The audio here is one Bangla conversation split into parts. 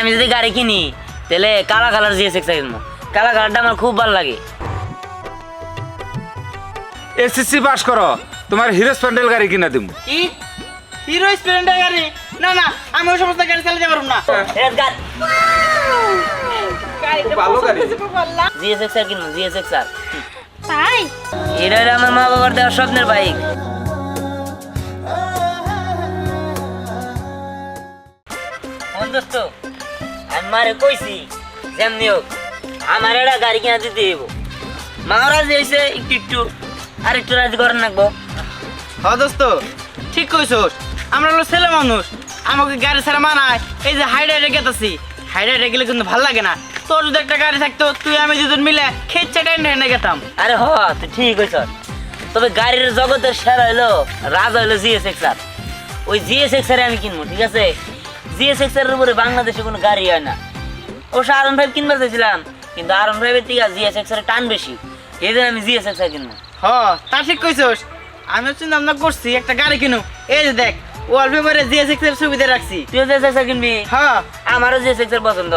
আমি যদি গাড়ি কিনি তাহলে কালা কালার জিএস এক্স কিনবো। কালা কালারটা আমার খুব ভালো লাগে। এসএসসি পাস করো তোমার হিরো স্প্যান্ডেল গাড়ি কিনা দিব কি? হিরো স্প্লেন্ডার গাড়ি? না না আমি ওই সমস্ত গাড়ি চালাতে পারব না। ভালো গাড়ি। জিএস এক্স আর কিনবো জিএস এক্স আর। তাই? এটা হলো আমার মা বাবার দেওয়ার স্বপ্নের বাইক দোস্ত আমি মারে কইছি যেমনি হোক আমার একটা গাড়ি কিনা দিতে দেব মহারাজ এসে একটু একটু আর একটু রাজি করেন রাখব হ দোস্ত ঠিক কইছস আমরা হলো ছেলে মানুষ আমাকে গাড়ি ছাড়া মানায় এই যে হাইডে রেগে গেতাছি হাইডে গেলে কিন্তু ভালো লাগে না। তোর যদি একটা গাড়ি থাকতো তুই আমি দুজন মিলে খেচ্ছে টেনে এনে গেতাম আরে হ তুই ঠিক কইছ। তবে গাড়ির জগতের সেরা হইল রাজা হইল জিএস এক্স আর ওই জিএস এক্স আর আমি কিনবো ঠিক আছে? জিএস এর উপরে বাংলাদেশে কোনো গাড়ি হয় না। অবশ্য আর ফাইভ কিনবার চাইছিলাম কিন্তু আর ফাইভের থেকে এর টান বেশি। এই জন্য আমি জিএস এক্স আর কিনবো হ তা ঠিক কইছস। আমি চিন্তা ভাবনা করছি একটা গাড়ি কিনু। এই যে দেখ ওয়ালপেপারে জিএসএক্স এর সুবিধা রাখছি। তুইও জিএস এক্স কিনবি? হ্যাঁ আমারও জিএস এক্সের পছন্দ।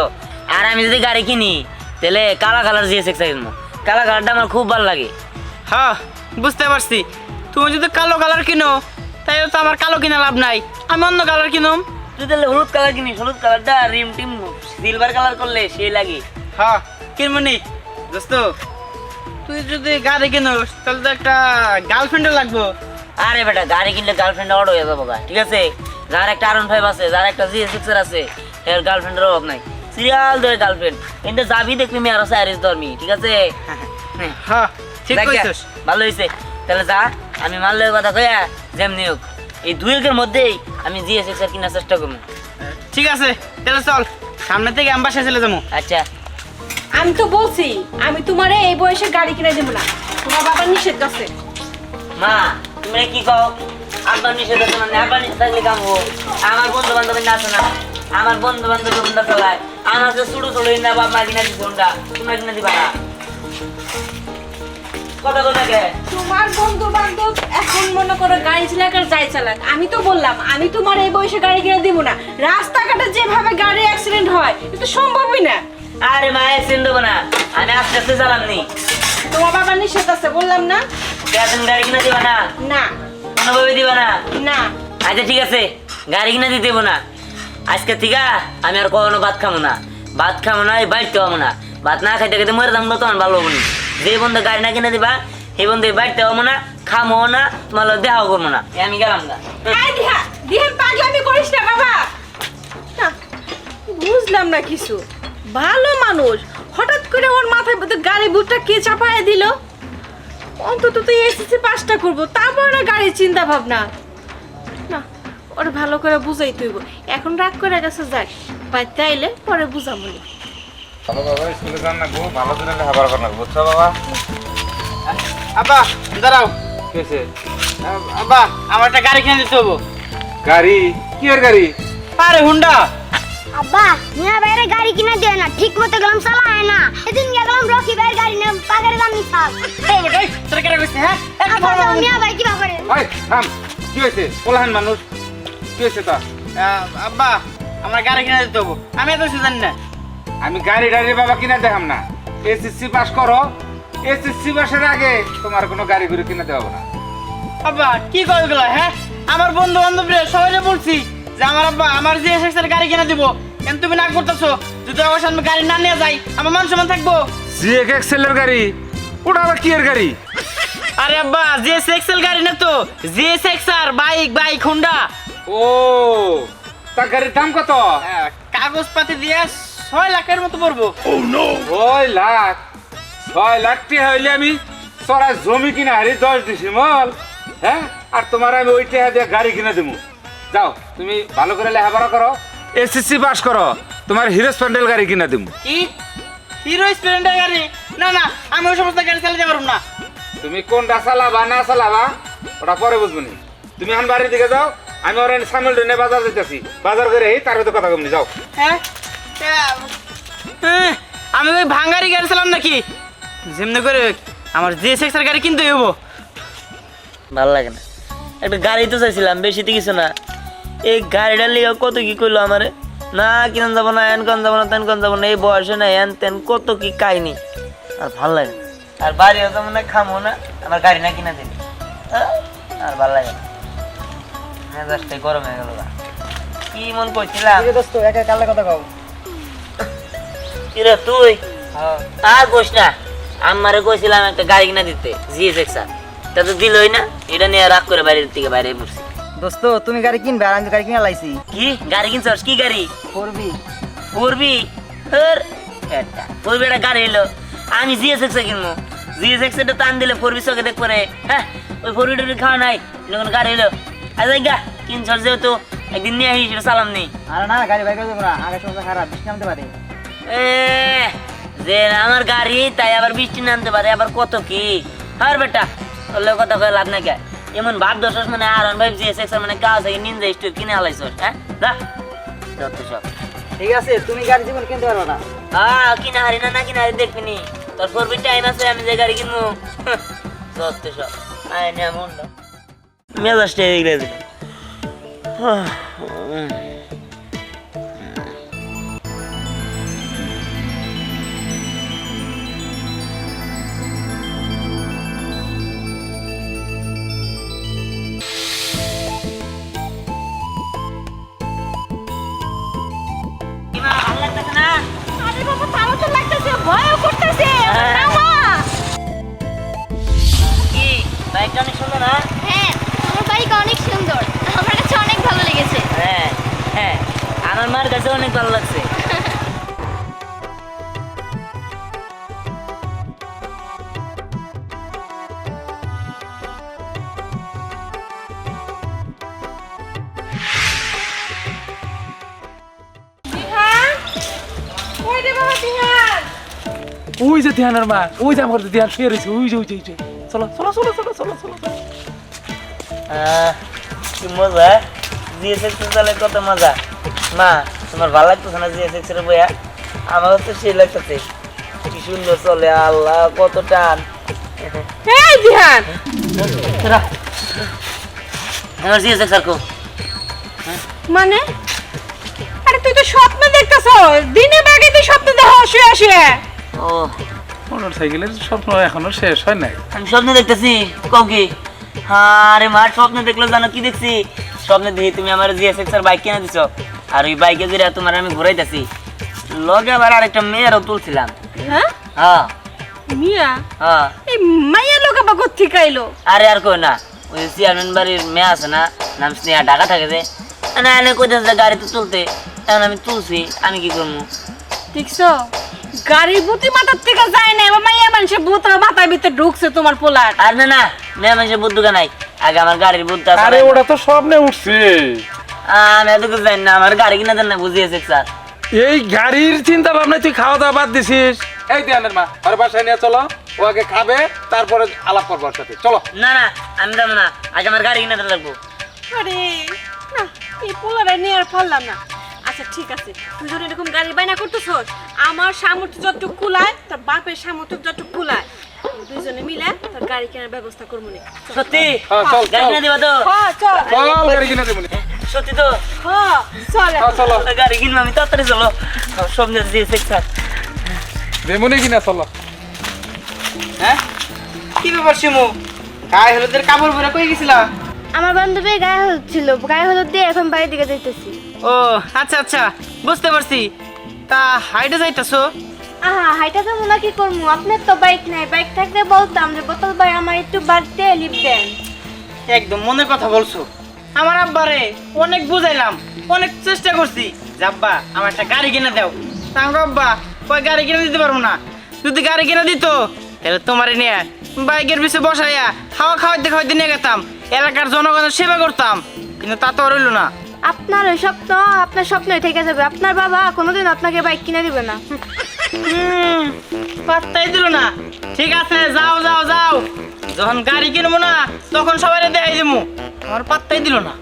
আর আমি যদি গাড়ি কিনি তাহলে কালা কালার জিএস এক্স আর কিনবো। কালা কালারটা আমার খুব ভালো লাগে। হ্যাঁ বুঝতে পারছি। তুমি যদি কালো কালার কিনো তাই তো আমার কালো কিনা লাভ নাই। আমি অন্য কালার কিনুম। তুই তাহলে হলুদ কালার কিনিস হলুদ কালারটা রিম টিম সিলভার কালার করলে সেই লাগে। হ্যাঁ কিনবনি? দোস্ত তুই যদি গাড়ি কিনোস তাহলে তো একটা গার্লফ্রেন্ডও লাগবো। আরে বেটা গাড়ি কিনলে গার্লফ্রেন্ড অর্ডার হয়ে যাব ঠিক আছে? যার একটা আর ফাইভ আছে যার একটা জি সিক্স আছে এর গার্লফ্রেন্ডের অভাব নাই। সিরিয়াল ধরে গার্লফ্রেন্ড কিন্তু যাবি দেখবি মেয়ে আরও স্যারিস ধর্মি ঠিক আছে? হ্যাঁ ঠিক ভালো হয়েছে তাহলে যা আমি মারলের কথা কয়া যেমনি হোক। এই দুই একের মধ্যেই আমি জিএস এক্স আর কেনার চেষ্টা করব। ঠিক আছে তাহলে চল সামনে থেকে আমি বাসায় চলে যাব। আচ্ছা। আমি তো বলছি আমি তোমারে এই বয়সে গাড়ি কিনে দেবো না। তোমার বাবার নিষেধ আছে। মা তুমি কি কও? আব্বার নিষেধ আছে মানে আব্বার নিষেধ থাকলে কামবো আমার বন্ধু বান্ধব না আছে না আমার বন্ধু বান্ধব হোন্ডা চালায় আমার যে ছোট ছোট না বাবা মা কিনা দিচ্ছে হোন্ডা তোমরা কিনা দিবা না। কথা কথা কে? তোমার বন্ধু বান্ধব এখন মনে করো গাড়ি চালাক আর যাই চালাক। আমি তো বললাম আমি তোমার এই বয়সে গাড়ি কিনে দিব না। রাস্তাঘাটে যেভাবে গাড়ি অ্যাক্সিডেন্ট হয় এটা সম্ভবই না। আরে মা অ্যাক্সিডেন্ট দেবো না। আমি আস্তে আস্তে চালাম নি তোমার নিষেধ আছে বললাম না? গাড়ি কিনা দিবা না? না। কোনোভাবে দিবা না? না। আচ্ছা ঠিক আছে। গাড়ি কিনা দিতে দেবো না। আজকে থেকে আমি আর কখনো ভাত খাব না। ভাত খাব না এই বাড়িতে হব না। ভাত না খাইতে খাইতে মরে দাম তখন ভালো হব যে বন্ধু গাড়ি না কিনে দিবা, সেই বন্ধু বাড়িতে হব না খামো না, তোমার দেখাও করব না। আমি গেলাম না। পাগলামি করিস না বুঝলাম না কিছু। ভালো মানুষ, হঠাৎ করে ওর মাথায় গাড়ি বুটটা কে চাপায় দিল? অন্তত তো এসেছি পাঁচটা করব, তারপর গাড়ির চিন্তা ভাবনা। না, ওরা ভালো করে বুঝাই তুইব এখন রাগ করে গেছে, যাক, বাড়িতে আইলে পরে বুঝামনি। ভালো বাবা স্কুলে যান না গো ভালো করে লেখাপড়া করেন না বুঝছ বাবা? আব্বা দাঁড়াও। কেসে আব্বা আমার একটা গাড়ি কিনে দিতে হব। গাড়ি? কি এর গাড়ি? পারে হুন্ডা। আব্বা মিয়া বাইরে গাড়ি কিনা দিও না ঠিক মতো গেলাম চালায় না। এদিন গেলাম রকি ভাইয়ের গাড়ি না পাগারে দাম নিছাল এই বেটা, এই, তোরা কেটে গেছে হ্যাঁ? তো মানুষ। মিয়া ভাই কি ব্যাপারে? ভাই থাম। কি হয়েছে? পোলাহান মানুষ। কি হয়েছে তা? আব্বা আমার গাড়ি কিনে দিতে হব। আমি এত কিছু জানি না। আমি গাড়ি টাড়ি বাবা কিনা দেখাম না। এসএসসি পাস করো। এসএসসি পাসের আগে তোমার কোনো গাড়ি ঘুরে কিনে দেওয়া না। আব্বা কি কয় এগুলো হ্যাঁ? আমার বন্ধু বান্ধবরা সবাই বলছি যে আমার আব্বা আমার যে এসএক্স এর গাড়ি কিনে দিব। কিন্তু তুমি না করতেছো? যদি আমার সামনে গাড়ি না নিয়ে যাই আমার মান সম্মান থাকব? জি এক এক্সেলের গাড়ি? ওটা আবার কি এর গাড়ি? আরে আব্বা জিএস এক্সেল গাড়ি না তো? GS XR bike bike Honda ও তা গাড়ির দাম কত? কাগজপাতি দিয়ে ছয় লাখের মতো পড়ব ছয় লাখ? ছয় লাখ টাকা হইলে আমি চড়া জমি কিনা হারি দশ দিছি মল। হ্যাঁ? আর তোমার আমি ওই টাকা দিয়ে গাড়ি কিনে দেবো যাও তুমি ভালো করে লেখাপড়া করো এসএসসি পাস করো তোমার হিরো স্প্যান্ডেল গাড়ি কিনে দেবো কি? হিরো স্প্লেন্ডার গাড়ি? না না আমি ওই সমস্ত গাড়ি চালাতে পারব না। তুমি কোনটা চালাবা না চালাবা ওটা পরে বুঝব নি। তুমি এখন বাড়ির দিকে যাও আমি ওর সামিল বাজার যেতেছি বাজার করে এই তার কথা কমনি যাও। হ্যাঁ, আমি ওই ভাঙ্গারি গাড়ি চালাম নাকি? যেমনি করে আমার জিএস এক্সের গাড়ি কিনতে হইব। ভালো লাগে না। একটা গাড়ি তো চাইছিলাম বেশি তো কিছু না। এই গাড়িটা লিয়ে কত কি করল আমারে? না কিনন যাব না এন কন যাব না তেন কন যাব না এই বয়সে না এন তেন কত কি কাহিনি। আর ভালো লাগে না। আর বাড়িও যাব না খামো না আমার গাড়ি না কিনা দিন। আর ভালো লাগে না। মেজাজটাই গরম হয়ে গেল কি মন করছিলাম? দোস্ত একা কালে কথা কও। কিরে তুই? আর কোস না আমারে কইছিলাম একটা গাড়ি কিনা দিতে জিএস তা তো দিলই না এটা নিয়ে রাগ করে বাইরের থেকে বাইরে পড়ছি দোস্ত তুমি গাড়ি কিনবে আর আমি গাড়ি কিনে লাইছি। কি? গাড়ি কিনছস? কি গাড়ি? করবি হর এটা পড়বি একটা গাড়ি এলো আমি জিএস এক্সে কিনবো। জিএস এক্স এটা টান দিলে পড়বি চোখে দেখ পরে হ্যাঁ ওই টড়বি খাওয়া নাই গাড়ি এলো আচ্ছা গা কিনছস যেহেতু একদিন নিয়ে আসিস চালাম নেই। আর না গাড়ি বাইক দেবো না আগে সময় খারাপ বৃষ্টি নামতে পারে। যে আমার গাড়ি তাই আবার বৃষ্টি নামতে পারে আবার কত কি? আর বেটা তোর কথা কয়ে লাভ নাই কে? এমন ভাব দশস মানে আর ভাই জিএস এক্স মানে কাজ থেকে নিন্দা স্টোর কিনে আলাইছস হ্যাঁ? দা যত সব। ঠিক আছে তুমি গাড়ি জীবন কিনতে পারবে না। আহ কিনা হারি না না কিনা হারি দেখবি নি তোর ফোরবি টাইম আছে আমি যে গাড়ি কিনবো। যত সব। আয় নে মন মেজাজটা এগিয়ে দিল। অনেক সুন্দর না হ্যাঁ তোমার বাইক অনেক সুন্দর। আমার কাছে অনেক ভালো লেগেছে। হ্যাঁ হ্যাঁ আমার মার কাছে অনেক ভালো লাগছে। ওই যে ধ্যানের মা ওই যে আমার ধ্যান শুয়ে রয়েছে ওই যে ওই যে ওই যে। চলো চলো চলো চলো চলো চলো আহ, কি মজা জিএসএক্স চালে কত মজা? মা তোমার ভালো লাগতেছে না জিএসএক্স এর বইয়া? আমারও তো সেই লাগতেছে। কি সুন্দর চলে আল্লাহ কত টান। এই বিহান আমার জিএসএক্স আর কো। মানে? আরে তুই তো স্বপ্ন দেখতেছ দিনে বাগে তুই স্বপ্ন দেখো শুয়ে শুয়ে। ও মোটর সাইকেলের স্বপ্ন এখনও শেষ হয় নাই। আমি স্বপ্ন দেখতেছি কও কি? আরে মার স্বপ্ন দেখল জানো কি দেখছি? স্বপ্নে দেখি তুমি আমার জিএসএক্স এর বাইক কিনে দিছো আর ওই বাইকে যেটা তোমার আমি ঘুরাইতেছি। লগে আবার আরেকটা মেয়েরও তুলছিলাম। হ্যাঁ? হ্যাঁ। মিয়া? হ্যাঁ। এই মাইয়া লোক আবার কোথেকে আইলো? আরে আর কই না ওই চেয়ারম্যান বাড়ির মেয়ে আছে না নাম স্নেহা ঢাকা থাকে যে। না এনে কইতেছে গাড়িতে তুলতে এখন আমি তুলছি আমি কি করব? দেখছ? গাড়ির বুতি মাথার থেকে যায় না এবার মাইয়া মানুষের ভূত মাথার ভিতরে ঢুকছে তোমার পোলার। আর না না মেয়ে মানুষের বুদ্ধুকা নাই। আগে আমার গাড়ির বুদ্ধ আরে ওটা তো স্বপ্নে উঠছে। আমি এত কিছু জানি না আমার গাড়ি কিনা দেন না বুঝিয়েছে স্যার। এই গাড়ির চিন্তা ভাবনা তুই খাওয়া দাওয়া বাদ দিছিস। এই ধ্যানের মা আর বাসায় নিয়ে চলো ও আগে খাবে তারপরে আলাপ করব ওর সাথে। চলো। না না আমি যাব না আগে আমার গাড়ি কিনা লাগবো। আরে না এই পোলারে নিয়ে আর পারলাম না। আচ্ছা ঠিক আছে। তুই যদি এরকম গাড়ি বাইনা করতেছ আমার সামর্থ্য যতটুকু কুলায় তার বাপের সামর্থ্য যতটুকু কুলায় দুইজনে মিলে তোর গাড়ি কেনার ব্যবস্থা করব নি। সত্যি? হ্যাঁ, চল, গাড়ি। কিনা দিবা তো? হ্যাঁ চল। চল গাড়ি কিনে দেবো সত্যি তো? হ্যাঁ চল। গাড়ি কিনবো আমি তাড়াতাড়ি চলো। সব দিয়েছে স্যার দেমনি কিনা চলো। হ্যাঁ? কি ব্যাপার শিমু? গায়ে হলুদের কাপড় পরে কই গেছিলা? আমার বান্ধবী গায়ে হলুদ ছিল গায়ে হলুদ দিয়ে এখন বাড়ির দিকে যাইতেছি। ও আচ্ছা আচ্ছা বুঝতে পারছি। তা হাইটে যাইতাছো? আহা হাইটা তো মনে কি করব? আপনার তো বাইক নাই। বাইক থাকলে বলতাম যে বোতল ভাই আমার একটু বাড়তে লিপ দেন। একদম মনের কথা বলছো। আমার আব্বারে অনেক বুঝাইলাম অনেক চেষ্টা করছি। যে আব্বা আমার একটা গাড়ি কিনে দাও। তা আমার আব্বা কই গাড়ি কিনে দিতে পারব না? যদি গাড়ি কিনে দিত তাহলে তোমারে নিয়ে বাইকের পিছে বসাইয়া খাওয়া খাওয়াইতে খাওয়াইতে নিয়ে গেতাম। এলাকার জনগণের সেবা করতাম। কিন্তু তা তো রইল না। আপনার ওই স্বপ্ন আপনার স্বপ্নই থেকে যাবে। আপনার বাবা কোনোদিন আপনাকে বাইক কিনে দিবে না। পাত্তাই দিল না। ঠিক আছে, যাও যাও যাও। যখন গাড়ি কিনবো না, তখন সবাই দেখাই দেবো আমার পাত্তাই দিল না।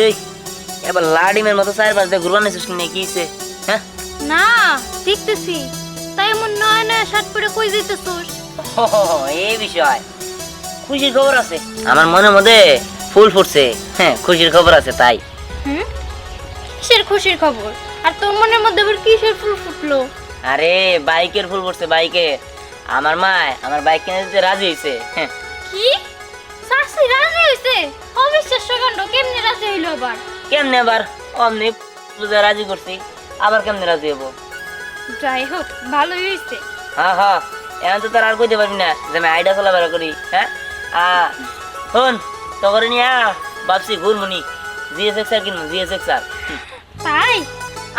এই এবার লাডিমের মতো চার পাঁচ দিয়ে ঘুরবান নিয়ে কি হইছে? হ্যাঁ? না দেখতেছি। তাই এমন নয় নয় শার্ট পরে কই যেতেছোস এই বিষয়। খুশির খবর আছে। আমার মনের মধ্যে ফুল ফুটছে। হ্যাঁ খুশির খবর আছে তাই। হুম? কিসের খুশির খবর? আর তোর মনের মধ্যে আবার কিসের ফুল ফুটলো? আরে বাইকের ফুল ফুটছে বাইকে। আমার মা আমার বাইক কিনে দিতে রাজি হয়েছে। হ্যাঁ। কি? সাসি রাজি হইছে অবিশ্বাস্য কাণ্ড কেমনে রাজি হইল আবার? কেমনে আবার অমনি পূজা রাজি করছি আবার কেমনে রাজি হব? যাই হোক ভালোই হইছে হ্যাঁ হ্যাঁ এখন তো তোর আর কইতে পারবি না যে আমি আইডা বেড়া করি হ্যাঁ? আহ শোন তো করে নিয়ে ভাবছি ঘুরমুনি জিএসএক্স আর কিনবো জিএসএক্স আর। তাই?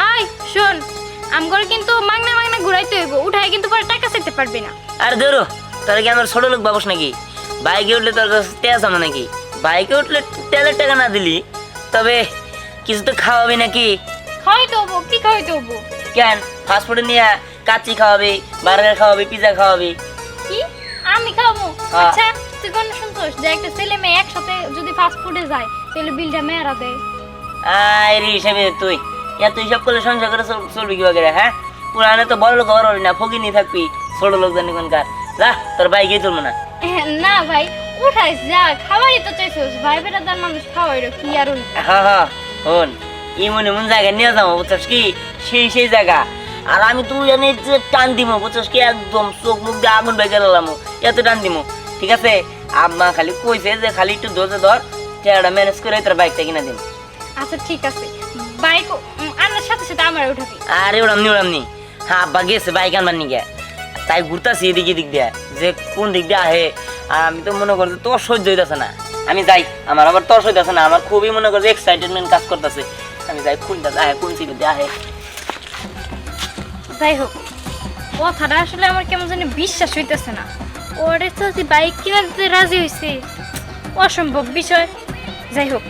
আই শোন আমগর কিন্তু মাগনা মাগনা ঘুরাইতে হইব উঠাই কিন্তু পরে টাকা চাইতে পারবি না। আর ধরো তোর কি আমার ছোট লোক বাবস নাকি? বাইকে উঠলে তোর কাছে তেল সামনে নাকি? বাইকে উঠলে তেলের টাকা না দিলি? তবে কিছু তো খাওয়াবি নাকি? খাওয়াইতে হব কি হব কেন? ফাস্টফুডে নিয়ে কাচ্চি খাওয়াবি বার্গার খাওয়াবি পিজা খাওয়াবি। কি? আমি খাব? হ্যাঁ। আচ্ছা তুই কোন শুনছস? যে একটা ছেলে মেয়ে একসাথে যদি ফাস্ট ফুডে যায় তাহলে বিলটা মেয়েরা দেয়। হিসাবে তুই। ইয়া তুই সব করলে সংসার করে চলবি কি বাগেরে হ্যাঁ? পুরানে তো বড় লোক হওয়ার না ফকির নিয়ে থাকবি ছোট লোক জানি কোনকার যা তোর বাইকেই তুলবো না। না ভাই উঠাইস যা খাবারই তো চাইছস ভাই বেটাদার মানুষ খাওয়াইরো কি আর? হ্যাঁ হ্যাঁ হন এমন এমন জায়গায় নিয়ে যাব বুঝছস কি? সেই সেই জায়গা। আর আমি তুই জানি যে টান দিমো বুঝছস কি? একদম চোখ মুখ দিয়ে আগুন বেগে লালামো এত টান দিমো ঠিক আছে? আম্মা খালি কইছে যে খালি একটু ধৈর্য ধর চেহারা ম্যানেজ করে তোর বাইকটা কিনা দিন আচ্ছা ঠিক আছে। বাইক আনার সাথে সাথে আমার উঠাবি। আরে ওরামনি ওরামনি হ্যাঁ আব্বা গেছে বাইক আনবার নিয়ে তাই ঘুরতাছি এদিক এদিক দিয়ে যে কোন দিক দিয়ে আহে আর আমি তো মনে করছি তোর সহ্য হইতেছে না। আমি যাই, আমার আবার তোর সহ্য না, আমার খুবই মনে করছে এক্সাইটেডমেন্ট কাজ করতেছে। আমি যাই কোনটা আহে কোন দিয়ে আহে যাই হোক, কথাটা আসলে আমার কেমন জানি বিশ্বাস হইতেছে না। ওরে চাচি বাইক কিনে দিতে রাজি হইছে? অসম্ভব বিষয়। যাই হোক,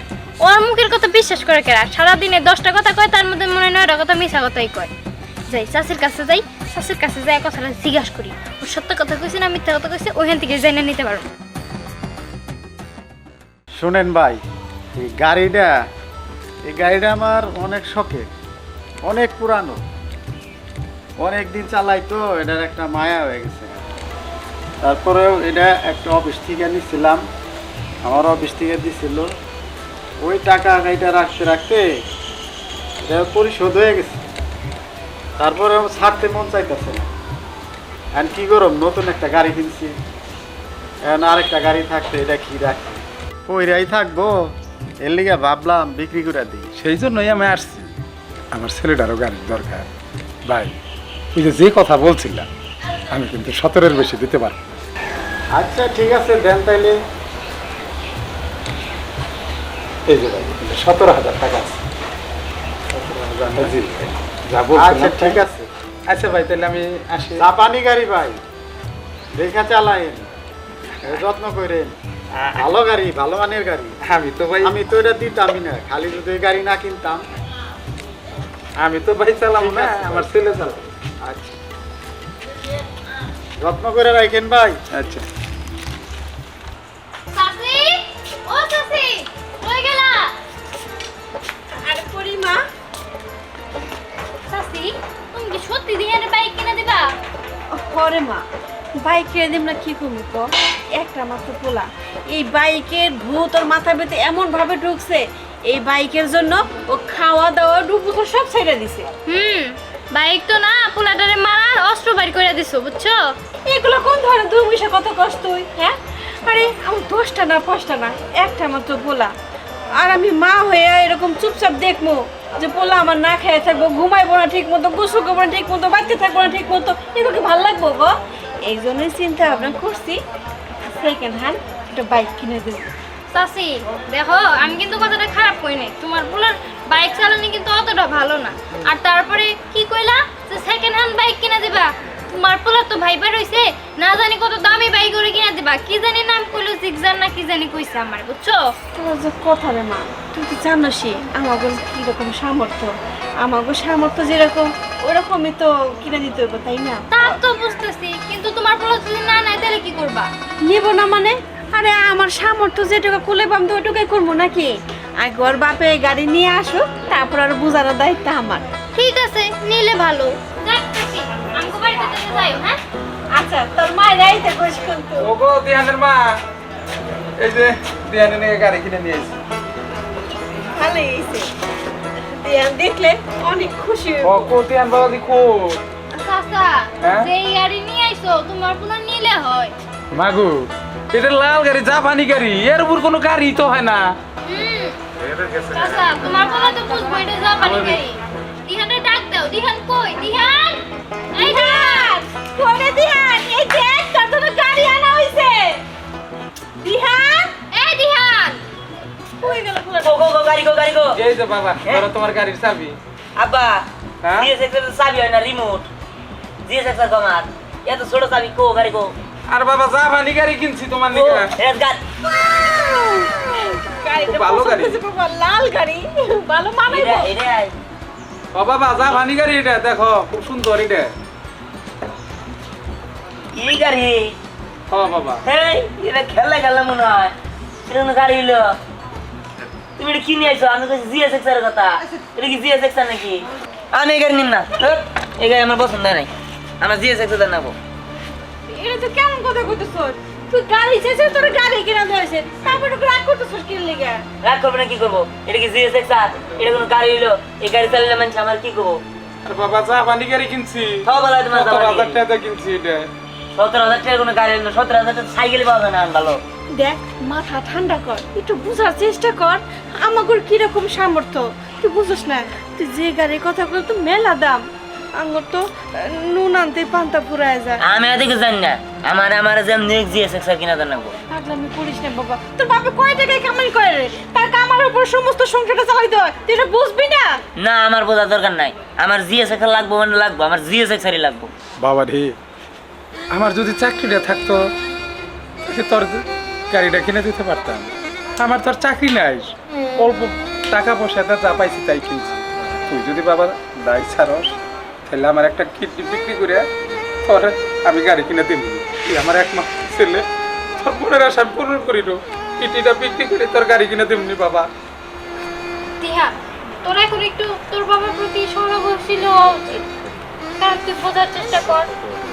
ওর মুখের কথা বিশ্বাস করে কেরা? সারাদিনে দশটা কথা কয়, তার মধ্যে মনে নয়টা কথা মিশা কথাই কয়। যাই চাষির কাছে যাই চাষির কাছে যাই কথাটা জিজ্ঞাসা করি। ও সত্য কথা কইছে না মিথ্যা কথা কইছে, ওইখান থেকে জেনে নিতে পারব শুনেন ভাই, এই গাড়িটা এই গাড়িটা আমার অনেক শখের অনেক পুরানো। অনেক দিন চালাই তো এটার একটা মায়া হয়ে গেছে। তারপরেও এটা একটা অফিস থেকে নিছিলাম, আমার অফিস থেকে দিছিল। ওই টাকা গাড়িটা রাখতে রাখতে, এটা পরিশোধ হয়ে গেছে। তারপরে আমার ছাড়তে মন চাইতেছে না। আর কি করব? নতুন একটা গাড়ি কিনছি। এখন আরেকটা গাড়ি থাকতে এটা কি রাখি? কইরাই থাকব। এর লিগে ভাবলাম বিক্রি করে দিই। সেই জন্যই আমি আসছি। আমার ছেলেটারও গাড়ির দরকার। ভাই তুই যে যে কথা বলছিলাম আমি কিন্তু সতেরোর বেশি দিতে পারব না। আচ্ছা ঠিক আছে দেন তাইলে। এই যে ভাই সতেরো হাজার টাকা আছে। জি। আচ্ছা ঠিক আছে। আচ্ছা ভাই তাহলে আমি আসি। জাপানি গাড়ি ভাই। দেখা চালায়েন। এ যত্ন করেন। ভালো গাড়ি ভালো মানের গাড়ি। আমি তো ভাই আমি তো এটা দিতামই না। খালি যদি গাড়ি না কিনতাম। আমি তো ভাই চালাবো না আমার ছেলে চালাবো আচ্ছা। যত্ন করে রাখেন ভাই। আচ্ছা। বাইক কিনে দিম না কি করবি তো? একটা মাত্র পোলা। এই বাইকের ভূত ওর ভেতরে এমন ভাবে ঢুকছে এই বাইকের জন্য ও খাওয়া দাওয়া ডুবু সব ছেড়ে দিছে। হুম বাইক তো না পোলাটারে মারার অস্ত্র বাড়ি করে দিছো বুঝছ? এগুলো কোন ধরনের দুর্বিষে কত কষ্ট হ্যাঁ? আরে আমার দশটা না পাঁচটা না একটা মাত্র পোলা। আর আমি মা হয়ে এরকম চুপচাপ দেখব যে পোলা আমার না খেয়ে থাকব ঘুমাইবো না ঠিক মতো গোসল করব না ঠিক মতো বাচ্চা থাকব না ঠিক মতো এগুলো কি ভালো লাগবো গো? এই জন্যই চিন্তা ভাবনা করছি। সেকেন্ড হ্যান্ড একটা বাইক কিনে দেবো। চাচি, দেখো, আমি কিন্তু কথাটা খারাপ কই নাই। তোমার বলার বাইক চালানি কিন্তু অতটা ভালো না। আর তারপরে কি কইলা? যে সেকেন্ড হ্যান্ড বাইক কিনে দিবা। তোমার পোলার তো ভাইবার হইছে না জানি কত দামি বাইক করে কিনা দিবা। কি জানি নাম কইলো জিগজার না কি জানি কইছে আমার বুঝছ? তোর যে কথা রে মা তুই তো জানোসই আমাকে কীরকম সামর্থ্য? আমাকে সামর্থ্য যেরকম ওরকমই তো কিনে দিতে হবে তাই না? তা তো বুঝতেছি কিন্তু তোমার পোলা যদি না নাই তাহলে কি করবা? নিব না মানে? আরে আমার সামর্থ্য যেটুকু কুলে পাম তো ওইটুকুই করব নাকি? আগে ওর বাপে গাড়ি নিয়ে আসুক তারপর আর বোঝানোর দায়িত্ব আমার। ঠিক আছে নিলে ভালো। আমাকে বাড়িতে চলে যাইও হ্যাঁ আচ্ছা তোর কিন্তু। ওগো দিহানের মা। এই যে দিহানের নিয়ে গাড়ি কিনে নিয়ে এসেছি। ভালোই হয়েছে। দিহান দেখলে অনেক খুশি ও হইব কো দিহান বাবা দি কো চাচা হ্যাঁ? যে গাড়ি নিয়ে আইছো তোমার কোনো নিলে হয়? মাগু এটা লাল গাড়ি জাপানি গাড়ি এর উপর কোনো গাড়ি তো হয় না। চাচা তোমার কোনো তো বুঝব এটা জাপানি গাড়ি। দিহানে ডাক দাও। দিহান কই? দিহান? এই বাবা ধরো তোমার গাড়ির চাবি। আব্বা হ্যাঁ? জিএসএক্স এর চাবি হয় না রিমোট জিএসএক্স এর কমার এত ছোট চাবি কো গাড়ি কো। আর বাবা জাপানি গাড়ি কিনছি তোমার নিকে। গাড়ি ভালো গাড়ি। লাল গাড়ি। ভালো এটা ও বাবা জাপানি গাড়ি এটা দেখো খুব সুন্দর এটা। এই গাড়ি? ও বাবা। হেই এটা খেললে খেললে মনে হয়। গাড়ি হইল। তুমি এটা কিনে আইছো? আমি কইছি জিএসএক্স এর কথা। এটা কি জিএসএক্স নাকি? আমি এই গাড়ি নিম না। এই গাড়ি আমার পছন্দ নাই। আমার জিএসএক্স এর নেব। এটা তো কেমন কথা কইতেছ তুই গাড়ি চেয়েছে তোর গাড়ি কিনা দিয়েছে তারপরে রাগ করতেছ কি লিগা? রাগ করব না কি করব? এটা কি জিএসএক্স আর? এটা কোনো গাড়ি হইল? এই গাড়ি চালালে মানুষ আমার কি করব? বাবা জাপানি গাড়ি কিনছি। সব বলা তোমার টাকা কিনছি এটা। সতেরো হাজার টাকার কোনো গাড়ি হইল সতেরো হাজার টাকা সাইকেল পাওয়া যায় না ভালো দেখ মাথা ঠান্ডা কর একটু বুঝার চেষ্টা কর আমাগর কীরকম সামর্থ্য তুই বুঝছ না তুই যে গাড়ির কথা বল তো মেলা দাম আঙ্গুর তো নুন আনতে পান্তা ফুরায় যায়। আমি এদিকে জানি না আমার আমার যেমন জিএসএক্স আর কিনা দেন নেব পাগলামি করিস না বাবা তোর বাবা কয় টাকায় কামাই করে রে? তার কামার উপর সমস্ত সংসারটা চালাইতে হয় তুই এটা বুঝবি না? না আমার বোঝা দরকার নাই আমার জিএসএক্স লাগবো মানে লাগবো আমার জিএসএক্স আরই লাগবো। বাবা রে আমার যদি চাকরিটা থাকতো তোর গাড়িটা কিনে দিতে পারতাম। আমার তোর চাকরি নাই। অল্প টাকা পয়সাটা যা পাইছি তাই কিনছি। তুই যদি বাবা দায় ছাড়স, তাহলে আমার একটা কিডনি বিক্রি করে তোর আমি গাড়ি কিনে দিব। তুই আমার একমাত্র ছেলে। তোর মনের আশা আমি পূরণ করিল। কিডনিটা বিক্রি করে তোর গাড়ি কিনে দিবনি বাবা। তোর এখন একটু তোর বাবার প্রতি সহানুভূতিশীল হওয়া কারণ তুই বোঝার চেষ্টা কর।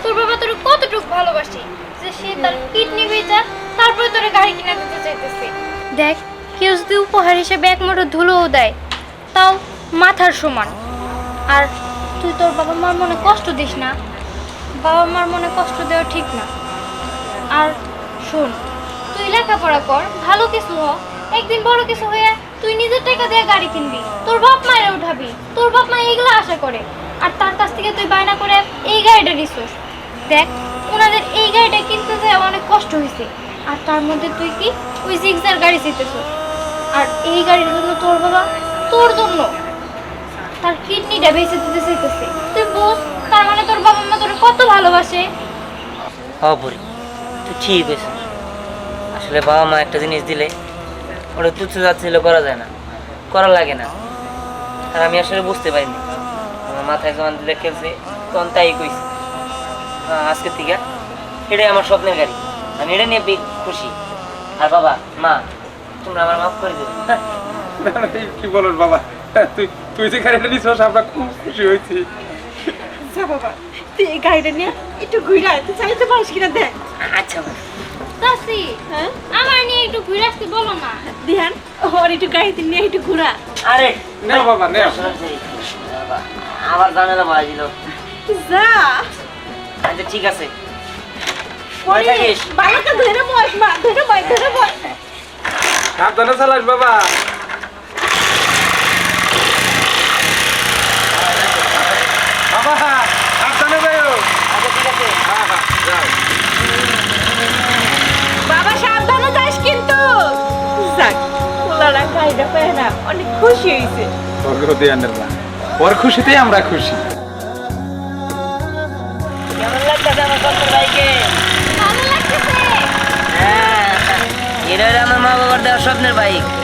তোর বাবা তোর কতটুকু ভালোবাসে যে সে তার কিডনি বেচা তারপরে তোর গাড়ি কিনে দিতে চাইতেছে। দেখ, কেউ যদি উপহার হিসেবে এক মোটর ধুলোও দেয়, তাও মাথার সমান। আর তুই তোর বাবা মার মনে কষ্ট দিস না। বাবা মার মনে কষ্ট দেওয়া ঠিক না। আর শোন, তুই লেখাপড়া কর, ভালো কিছু হ। একদিন বড় কিছু হয়ে তুই নিজের টাকা দিয়ে গাড়ি কিনবি। তোর বাপ মায়ের উঠাবি। তোর বাপ মা এইগুলো আশা করে। আর তার কাছ থেকে তুই বায়না করে এই গাড়িটা নিছিস। দেখ, ওনাদের এই গাড়িটা কিনতে যায় অনেক কষ্ট হয়েছে আর তার মধ্যে তুই কি ওই জিক্সার গাড়ি জিতেছ? আর এই গাড়ির জন্য তোর বাবা তোর জন্য তার কিডনিটা বেঁচে দিতে চাইতেছে। তুই বুঝ তার মানে তোর বাবা মা তোর কত ভালোবাসে। অপরি তুই ঠিক হয়েছিস আসলে বাবা মা একটা জিনিস দিলে ওটা তুচ্ছ যাচ্ছিল করা যায় না করা লাগে না। আর আমি আসলে বুঝতে পারিনি। আমার মাথায় যখন দিলে খেলছে তখন তাই কইছি। আহ, আজকের থেকে এটাই আমার স্বপ্নের গাড়ি। আমি এটা নিয়ে খুশি। আর বাবা মা তোমরা আমার মাফ করে দেবে কি বলস বাবা? তুই তুই যে গাড়িটা নিছ আমরা খুব খুশি হয়েছি। যা বাবা তুই এই গাড়িটা নিয়ে একটু ঘুরে আয় তুই চালাতে পারিস কিনা দেখ। আচ্ছা। হ্যাঁ? আমার নিয়ে একটু ঘুরে আসতে বলো না। ধ্যান ওর একটু গাড়িতে নিয়ে একটু ঘুরা আরে বাবা আবার জানালা বাজিল। যা। আচ্ছা ঠিক আছে। সাবধানে চালাস বাবা। বাবা সাবধানে যাও আচ্ছা ঠিক আছে। হ্যাঁ হ্যাঁ যাও। বাবা সাবধানে যাস কিন্তু। যাক পোলারা গাড়িটা পেয়ে না। অনেক খুশি হয়েছে ওর খুশিতেই আমরা খুশি। স্বপ্নের বাইক।